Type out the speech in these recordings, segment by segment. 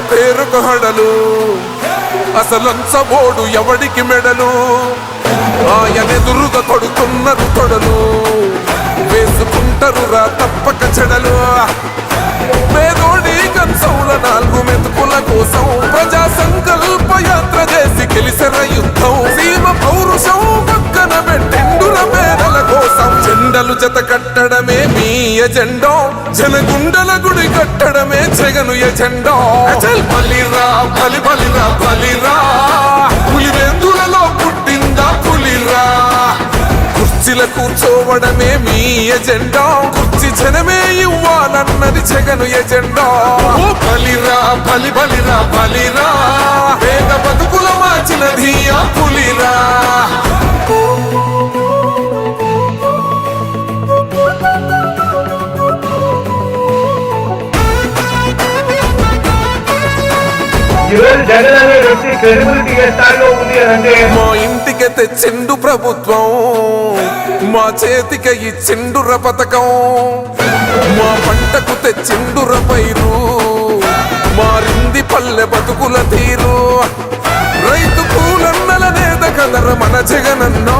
పేరుకు హడలు. అసలంచబోడు ఎవడికి మెడలు? ఆయనెదురుగా కొడుతున్నారు తొడలు. వేసుకుంటారు రా తప్పక చెడలు. పేదోడు జెండలు జత కట్టడమే మీ ఎజెండా. జనగుండల గుడి కట్టడమే జగను ఎజెండా. అచల్ బలిరా బలి బలిరా. బలిరా పులివెందులలో పుట్టిందా పులిరా? కుర్చీల కూర్చోవడమే మీ ఎజెండా. కుర్చీ జనమే ఇవ్వాలన్నది జగను ఎజెండా. ఓ బలిరా బలి బలిరా. బలిరా పేద బతుకుల మార్చినది ఆ పులిరా. జగన్ అనే వ్యక్తి క్రెడిబిలిటీ ఏ స్థాయిలో ఉంది అని అంటే మా ఇంటికి తెచ్చిండు ప్రభుత్వం. మా చేతికి ఇచ్చిండుర పథకం. మా పంటకు తెచ్చిండుర పైరు. మారింది పల్లె బతుకుల తీరు. రైతు పూలన్నల నేత కదర మన జగనన్నో.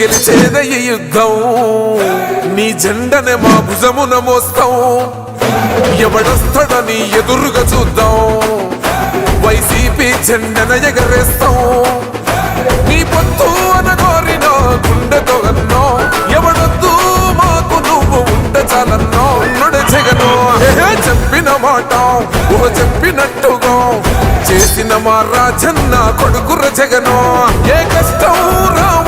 గెలిచేద ఈ యుద్ధం. నీ జెండనే మా భుజమున మోస్తాం. ఎవడొస్తాడని ఎదురుగా చూద్దాం. వైసీపీ జెండన ఎగరేస్తాం. నీ పొత్తు అనగోరిన గుండెతో అన్నో. ఎవడొద్దు మాకు నువ్వు ఉండ చాలన్నో. ఉన్నడు చెప్పిన మాట ఓ చెప్పినట్టుగా. చేసిన మా రాజన్న కొడుకుర జగను. ఏ కష్టం రావు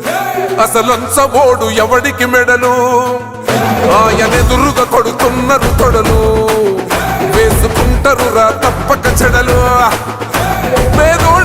అసలొంచబోడు ఎవడికి మెడలు? ఆయనెదురుగా కొడుతున్నారు తొడలు. వేసుకుంటారు రా తప్పక చెడలు. పేదోడు